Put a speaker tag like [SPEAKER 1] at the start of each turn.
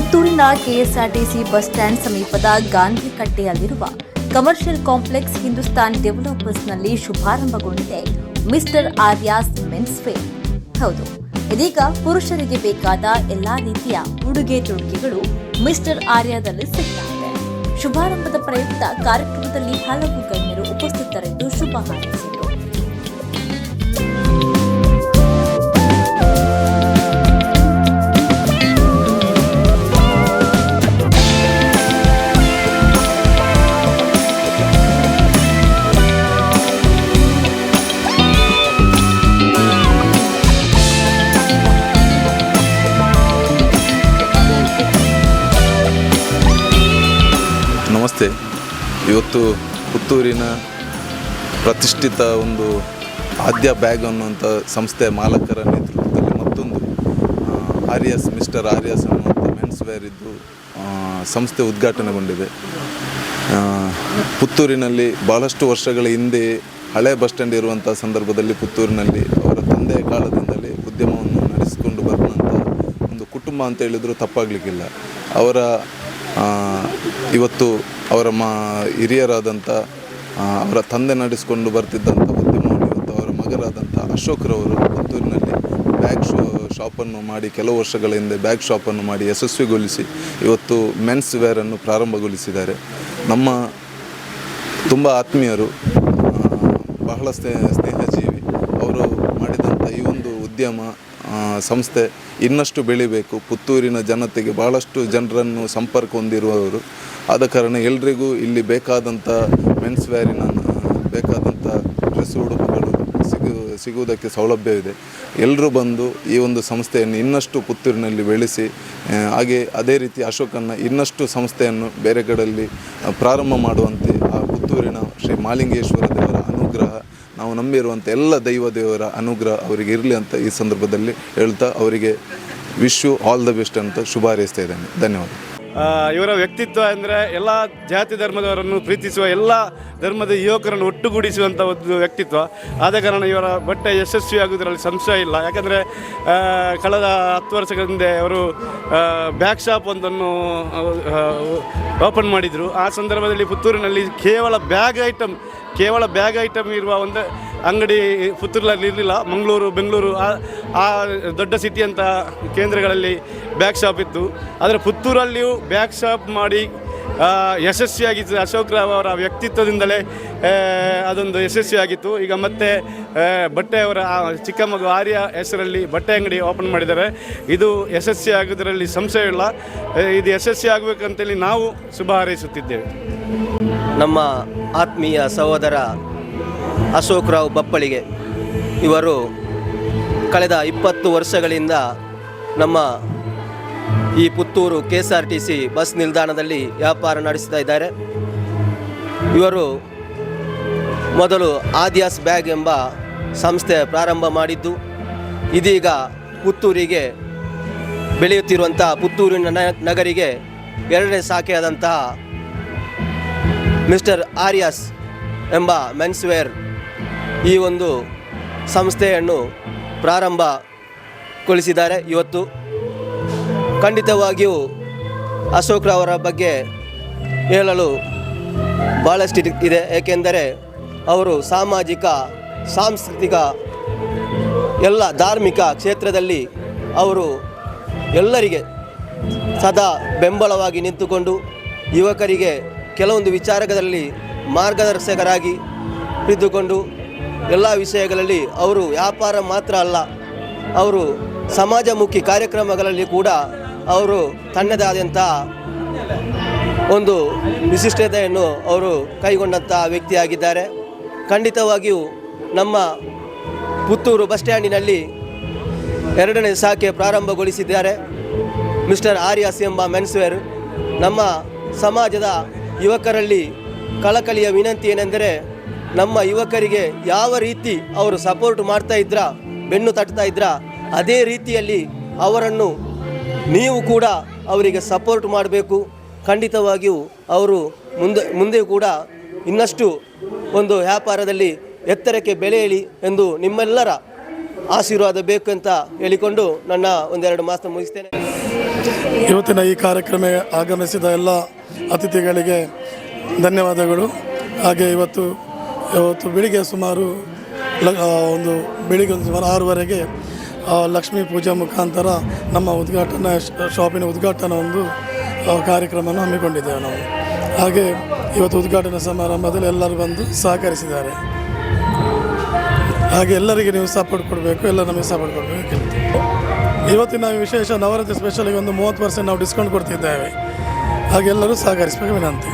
[SPEAKER 1] ಪುತ್ತೂರಿನ KSRTC bus stand ಸಮೀಪದ ಗಾಂಧಿ ಕಟ್ಟೆಯಲ್ಲಿರುವ ಕಮರ್ಷಿಯಲ್ ಕಾಂಪ್ಲೆಕ್ಸ್ ಹಿಂದೂಸ್ತಾನ್ ಡೆವಲಪರ್ಸ್ನಲ್ಲಿ ಶುಭಾರಂಭಗೊಂಡಿದೆ ಮಿಸ್ಟರ್ ಆರ್ಯಾಸ್ ಮೆನ್ಸ್ ಹೌದು, ಇದೀಗ ಪುರುಷರಿಗೆ ಬೇಕಾದ ಎಲ್ಲಾ ರೀತಿಯ ಉಡುಗೆ ತೊಡುಗೆಗಳು ಮಿಸ್ಟರ್ ಆರ್ಯಾದಲ್ಲಿ ಸಿಗ್ತಾ ಶುಭಾರಂಭದ ಪ್ರಯುಕ್ತ ಕಾರ್ಯಕ್ರಮದಲ್ಲಿ ಹಲವು ಗಣ್ಯರು ಉಪಸ್ಥಿತರೆಂದು ಶುಭ ಹಾರೈಸಿದರು.
[SPEAKER 2] ನಮಸ್ತೆ ಇವತ್ತು ಪುತ್ತೂರಿನ ಪ್ರತಿಷ್ಠಿತ ಒಂದು ಆದ್ಯ ಬ್ಯಾಗ್ ಅನ್ನುವಂಥ ಸಂಸ್ಥೆಯ ಮಾಲಕರ ನೇತೃತ್ವದಲ್ಲಿ ಮತ್ತೊಂದು ಆರ್ಯಸ್, ಮಿಸ್ಟರ್ ಆರ್ಯಸ್ ಅನ್ನುವಂಥ ಮೆನ್ಸ್ ವೇರ್ ಇದ್ದು ಸಂಸ್ಥೆ ಉದ್ಘಾಟನೆಗೊಂಡಿದೆ. ಪುತ್ತೂರಿನಲ್ಲಿ ಭಾಳಷ್ಟು ವರ್ಷಗಳ ಹಿಂದೆ ಹಳೆ ಬಸ್ ಸ್ಟ್ಯಾಂಡ್ ಇರುವಂಥ ಸಂದರ್ಭದಲ್ಲಿ ಪುತ್ತೂರಿನಲ್ಲಿ ಅವರ ತಂದೆಯ ಕಾಲದಿಂದಲೇ ಉದ್ಯಮವನ್ನು ನಡೆಸಿಕೊಂಡು ಬರುವಂಥ ಒಂದು ಕುಟುಂಬ ಅಂತ ಹೇಳಿದರೂ ತಪ್ಪಾಗಲಿಕ್ಕಿಲ್ಲ. ಅವರ ಇವತ್ತು ಅವರ ಮಾ, ಹಿರಿಯರಾದಂಥ ಅವರ ತಂದೆ ನಡೆಸಿಕೊಂಡು ಬರ್ತಿದ್ದಂಥ ಉದ್ಯಮವನ್ನು ಇವತ್ತು ಅವರ ಮಗರಾದಂಥ ಅಶೋಕ್ರವರು ಪುತ್ತೂರಿನಲ್ಲಿ ಬ್ಯಾಗ್ ಶೋ, ಶಾಪನ್ನು ಮಾಡಿ ಕೆಲವು ವರ್ಷಗಳ ಹಿಂದೆ ಬ್ಯಾಗ್ ಶಾಪನ್ನು ಮಾಡಿ ಯಶಸ್ವಿಗೊಳಿಸಿ ಇವತ್ತು ಮೆನ್ಸ್ ವೇರನ್ನು ಪ್ರಾರಂಭಗೊಳಿಸಿದ್ದಾರೆ. ನಮ್ಮ ತುಂಬ ಆತ್ಮೀಯರು ಬಹಳ ಸ್ನೇಹ, ಸ್ನೇಹಜೀವಿ, ಅವರು ಮಾಡಿದಂಥ ಈ ಒಂದು ಉದ್ಯಮ ಸಂಸ್ಥೆ ಇನ್ನಷ್ಟು ಬೆಳಿಬೇಕು. ಪುತ್ತೂರಿನ ಜನತೆಗೆ ಬಹಳಷ್ಟು ಜನರನ್ನು ಸಂಪರ್ಕ ಹೊಂದಿರುವವರು. ಆದ ಕಾರಣ ಎಲ್ರಿಗೂ ಇಲ್ಲಿ ಬೇಕಾದಂಥ ಮೆನ್ಸ್ ವೇರಿನ ಬೇಕಾದಂಥ ಡ್ರೆಸ್ ಉಡುಪುಗಳು ಸಿಗು, ಸಿಗುವುದಕ್ಕೆ ಸೌಲಭ್ಯವಿದೆ. ಎಲ್ಲರೂ ಬಂದು ಈ ಒಂದು ಸಂಸ್ಥೆಯನ್ನು ಇನ್ನಷ್ಟು ಪುತ್ತೂರಿನಲ್ಲಿ ಬೆಳೆಸಿ ಹಾಗೆ ಅದೇ ರೀತಿ ಅಶೋಕನ್ನ ಇನ್ನಷ್ಟು ಸಂಸ್ಥೆಯನ್ನು ಬೇರೆ ಕಡೆಯಲ್ಲಿ ಪ್ರಾರಂಭ ಮಾಡುವಂತೆ ಆ ಪುತ್ತೂರಿನ ಶ್ರೀ ಮಾಲಿಂಗೇಶ್ವರ ದೇವರ ನಾವು ನಂಬಿರುವಂಥ ಎಲ್ಲ ದೈವ ದೇವರ ಅನುಗ್ರಹ ಅವರಿಗೆ ಇರಲಿ ಅಂತ ಈ ಸಂದರ್ಭದಲ್ಲಿ ಹೇಳ್ತಾ ಅವರಿಗೆ ವಿಶ್ ಆಲ್ ದ ಬೆಸ್ಟ್ ಅಂತ ಶುಭ ಹಾರೈಸ್ತಾ ಇದ್ದೇನೆ. ಧನ್ಯವಾದ.
[SPEAKER 3] ಇವರ ವ್ಯಕ್ತಿತ್ವ ಅಂದರೆ ಎಲ್ಲ ಜಾತಿ ಧರ್ಮದವರನ್ನು ಪ್ರೀತಿಸುವ ಎಲ್ಲ ಧರ್ಮದ ಯುವಕರನ್ನು ಒಟ್ಟುಗೂಡಿಸುವಂಥ ಒಂದು ವ್ಯಕ್ತಿತ್ವ. ಆದ ಕಾರಣ ಇವರ ಬಟ್ಟೆ ಯಶಸ್ವಿ ಯಶಸ್ವಿಯಾಗುವುದರಲ್ಲಿ ಸಂಶಯ ಇಲ್ಲ. ಯಾಕಂದರೆ ಕಳೆದ ಹತ್ತು ವರ್ಷಗಳ ಹಿಂದೆ ಅವರು ಬ್ಯಾಕ್ ಶಾಪ್ ಒಂದನ್ನು ಓಪನ್ ಮಾಡಿದರು. ಆ ಸಂದರ್ಭದಲ್ಲಿ ಪುತ್ತೂರಿನಲ್ಲಿ ಕೇವಲ ಬ್ಯಾಗ್ ಐಟಮ್ ಕೇವಲ ಬ್ಯಾಗ್ ಐಟಮ್ ಇರುವ ಒಂದು ಅಂಗಡಿ ಪುತ್ತೂರಲ್ಲಿ ಇರಲಿಲ್ಲ. ಮಂಗಳೂರು ಬೆಂಗಳೂರು ಆ ದೊಡ್ಡ ಸಿಟಿ ಅಂತ ಕೇಂದ್ರಗಳಲ್ಲಿ ಬ್ಯಾಕ್ ಶಾಪ್ ಇತ್ತು. ಆದರೆ ಪುತ್ತೂರಲ್ಲಿಯೂ ಬ್ಯಾಕ್ ಶಾಪ್ ಮಾಡಿ ಯಶಸ್ವಿಯಾಗಿತ್ತು ಅಶೋಕ್ ರಾವ್ ಅವರ ವ್ಯಕ್ತಿತ್ವದಿಂದಲೇ ಅದೊಂದು ಯಶಸ್ವಿಯಾಗಿತ್ತು. ಈಗ ಮತ್ತೆ ಬಟ್ಟೆಯವರ ಚಿಕ್ಕ ಮಗು ಆರ್ಯ ಹೆಸರಲ್ಲಿ ಬಟ್ಟೆ ಅಂಗಡಿ ಓಪನ್ ಮಾಡಿದ್ದಾರೆ. ಇದು ಯಶಸ್ವಿ ಸಂಶಯ ಆ, ಇದು ಯಶಸ್ವಿ ಆಗಬೇಕಂತೇಳಿ ನಾವು ಶುಭ ಹಾರೈಸುತ್ತಿದ್ದೇವೆ.
[SPEAKER 4] ನಮ್ಮ ಆತ್ಮೀಯ ಸಹೋದರ ಅಶೋಕ್ ರಾವ್ ಬಪ್ಪಳಿಗೆ. ಇವರು ಕಳೆದ ಇಪ್ಪತ್ತು ವರ್ಷಗಳಿಂದ ನಮ್ಮ ಈ Puttur K S R T C bus ನಿಲ್ದಾಣದಲ್ಲಿ ವ್ಯಾಪಾರ ನಡೆಸ್ತಾ ಇದ್ದಾರೆ. ಇವರು ಮೊದಲು ಆದಿಯಾಸ್ ಬ್ಯಾಗ್ ಎಂಬ ಸಂಸ್ಥೆ ಪ್ರಾರಂಭ ಮಾಡಿದ್ದು, ಇದೀಗ ಪುತ್ತೂರಿಗೆ ಬೆಳೆಯುತ್ತಿರುವಂಥ ಪುತ್ತೂರಿನ ನಗರಿಗೆ ಎರಡನೇ ಶಾಖೆಯಾದಂತಹ ಮಿಸ್ಟರ್ ಆರ್ಯಾಸ್ ಎಂಬ ಮೆನ್ಸ್ವೇರ್ ಈ ಒಂದು ಸಂಸ್ಥೆಯನ್ನು ಪ್ರಾರಂಭಗೊಳಿಸಿದ್ದಾರೆ. ಇವತ್ತು ಖಂಡಿತವಾಗಿಯೂ ಅಶೋಕ್ ರವರ ಬಗ್ಗೆ ಹೇಳಲು ಭಾಳಷ್ಟು ಇದೆ. ಏಕೆಂದರೆ ಅವರು ಸಾಮಾಜಿಕ, ಸಾಂಸ್ಕೃತಿಕ, ಎಲ್ಲ ಧಾರ್ಮಿಕ ಕ್ಷೇತ್ರದಲ್ಲಿ ಅವರು ಎಲ್ಲರಿಗೆ ಸದಾ ಬೆಂಬಲವಾಗಿ ನಿಂತುಕೊಂಡು ಯುವಕರಿಗೆ ಕೆಲವೊಂದು ವಿಚಾರಗಳಲ್ಲಿ ಮಾರ್ಗದರ್ಶಕರಾಗಿ ಇದ್ದುಕೊಂಡು ಎಲ್ಲ ವಿಷಯಗಳಲ್ಲಿ ಅವರು ವ್ಯಾಪಾರ ಮಾತ್ರ ಅಲ್ಲ, ಅವರು ಸಮಾಜಮುಖಿ ಕಾರ್ಯಕ್ರಮಗಳಲ್ಲಿ ಕೂಡ ಅವರು ತನ್ನದೇ ಆದಂತಹ ಒಂದು ವಿಶಿಷ್ಟತೆಯನ್ನು ಅವರು ಕೈಗೊಂಡಂಥ ವ್ಯಕ್ತಿಯಾಗಿದ್ದಾರೆ. ಖಂಡಿತವಾಗಿಯೂ ನಮ್ಮ ಪುತ್ತೂರು ಬಸ್ ಸ್ಟ್ಯಾಂಡಿನಲ್ಲಿ ಎರಡನೇ ಶಾಖೆ ಪ್ರಾರಂಭಗೊಳಿಸಿದ್ದಾರೆ. ಮಿಸ್ಟರ್ ಆರ್ಯಾಸ್ ಎಂಬ ಮೆನ್ಸ್ವೇರ್, ನಮ್ಮ ಸಮಾಜದ ಯುವಕರಲ್ಲಿ ಕಳಕಳಿಯ ವಿನಂತಿ ಏನೆಂದರೆ ನಮ್ಮ ಯುವಕರಿಗೆ ಯಾವ ರೀತಿ ಅವರು ಸಪೋರ್ಟ್ ಮಾಡ್ತಾ ಇದ್ರ, ಬೆನ್ನು ತಟ್ತಾ ಇದ್ರ, ಅದೇ ರೀತಿಯಲ್ಲಿ ಅವರನ್ನು ನೀವು ಕೂಡ ಅವರಿಗೆ ಸಪೋರ್ಟ್ ಮಾಡಬೇಕು. ಖಂಡಿತವಾಗಿಯೂ ಅವರು ಮುಂದೆ ಮುಂದೆ ಕೂಡ ಇನ್ನಷ್ಟು ಒಂದು ವ್ಯಾಪಾರದಲ್ಲಿ ಎತ್ತರಕ್ಕೆ ಬೆಳೆಯಲಿ ಎಂದು ನಿಮ್ಮೆಲ್ಲರ ಆಶೀರ್ವಾದ ಬೇಕು ಅಂತ ಹೇಳಿಕೊಂಡು ನನ್ನ ಒಂದೆರಡು ಮಾತು ಮುಗಿಸ್ತೇನೆ.
[SPEAKER 5] ಇವತ್ತಿನ ಈ ಕಾರ್ಯಕ್ರಮ ಆಗಮಿಸಿದ ಎಲ್ಲ ಅತಿಥಿಗಳಿಗೆ ಧನ್ಯವಾದಗಳು. ಹಾಗೆ ಇವತ್ತು ಇವತ್ತು ಬೆಳಿಗ್ಗೆ ಸುಮಾರು ಒಂದು ಬೆಳಿಗ್ಗೆ ಒಂದು ಸುಮಾರು ಆರೂವರೆಗೆ ಲಕ್ಷ್ಮೀ ಪೂಜಾ ಮುಖಾಂತರ ನಮ್ಮ ಉದ್ಘಾಟನಾ, ಶಾಪಿನ ಉದ್ಘಾಟನಾ ಒಂದು ಕಾರ್ಯಕ್ರಮವನ್ನು ಹಮ್ಮಿಕೊಂಡಿದ್ದೇವೆ ನಾವು. ಹಾಗೆ ಇವತ್ತು ಉದ್ಘಾಟನಾ ಸಮಾರಂಭದಲ್ಲಿ ಎಲ್ಲರೂ ಬಂದು ಸಹಕರಿಸಿದ್ದಾರೆ. ಹಾಗೆ ಎಲ್ಲರಿಗೆ ನೀವು ಸಪೋರ್ಟ್ ಕೊಡಬೇಕು, ಎಲ್ಲ ನಮಗೆ ಸಪೋರ್ಟ್ ಕೊಡಬೇಕು. ಇವತ್ತಿನ ವಿಶೇಷ ನವರಾತ್ರಿ ಸ್ಪೆಷಲಿಗೆ ಒಂದು ಮೂವತ್ತು ಪರ್ಸೆಂಟ್ ನಾವು ಡಿಸ್ಕೌಂಟ್ ಕೊಡ್ತಿದ್ದೇವೆ. ಹಾಗೆ ಎಲ್ಲರೂ ಸಹಕರಿಸಬೇಕು, ವಿನಂತಿ.